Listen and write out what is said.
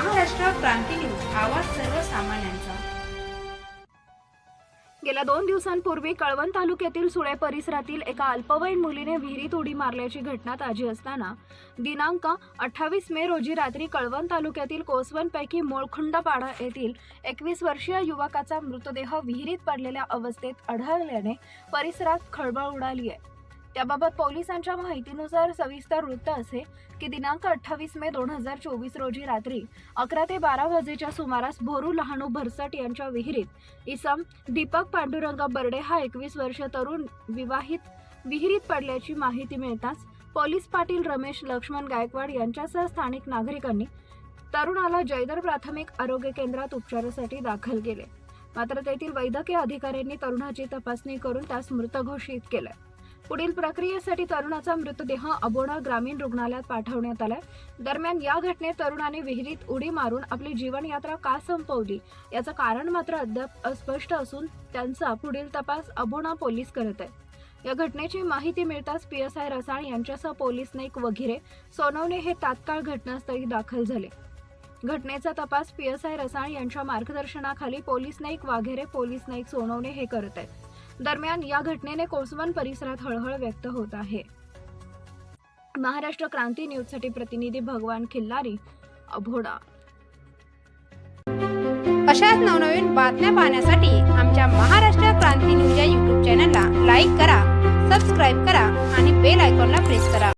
Maharashtra Kranti news आवाज सर्वसामान्यांचा. गेल्या दोन दिवसांपूर्वी कळवण तालुक्यातील सुळे परिसरातील एका अल्पवयीन मुलीने विहिरीत उडी मारल्याची घटना ताजी असताना दिनांक अठ्ठावीस मे रोजी रात्री कळवण तालुक्यातील कोसवनपैकी मोळखुंडपाडा येथील एकवीस वर्षीय युवकाचा मृतदेह विहिरीत पडलेल्या अवस्थेत आढळल्याने परिसरात खळबळ उडाली आहे. त्याबाबत पोलिसांच्या माहितीनुसार सविस्तर वृत्त असे की दिनांक अठ्ठावीस मे दोन हजार चोवीस रोजी रात्री अकरा ते बारा वाजेच्या सुमारास भोरू लहानू भरसट यांच्या विहिरीत इसम दीपक पांडुरंग बर्डे हा एकवीस वर्ष तरुण विवाहित विहिरीत पडल्याची माहिती मिळताच पोलीस पाटील रमेश लक्ष्मण गायकवाड यांच्यासह स्थानिक नागरिकांनी तरुणाला जयदर प्राथमिक आरोग्य केंद्रात उपचारासाठी दाखल केले. मात्र तेथील वैद्यकीय अधिकाऱ्यांनी तरुणाची तपासणी करून त्यास मृत घोषित केलं. पुढील प्रक्रियेसाठी तरुणाचा मृतदेह अबोणा ग्रामीण रुग्णालयात पाठवण्यात आलाय. दरम्यान या घटनेत तरुणाने विहिरीत उडी मारून आपली जीवनयात्रा का संपवली? याचं कारण मात्र अद्याप अस्पष्ट असून त्यांचा पुढील तपास अबोणा पोलीस करत आहेत. या घटनेची माहिती मिळताच पी एस आय रसाळ यांच्यासह पोलीस नाईक वगैरे सोनवणे हे तात्काळ घटनास्थळी दाखल झाले. घटनेचा तपास पी एस आय रसाळ यांच्या मार्गदर्शनाखाली पोलीस नाईक वाघेरे पोलीस नाईक सोनवणे हे करत आहेत. दरम्यान या घटनेने कोसवन परिसरात हळहळ व्यक्त होत आहे. महाराष्ट्र क्रांती न्यूजसाठी प्रतिनिधी भगवान खिल्लारी अभोडा अशाच नवनवीन बातम्या पाहण्यासाठी आमच्या महाराष्ट्र क्रांती न्यूज या यूट्यूब चॅनलला लाईक करा सबस्क्राईब करा आणि बेल आयकॉनला प्रेस करा.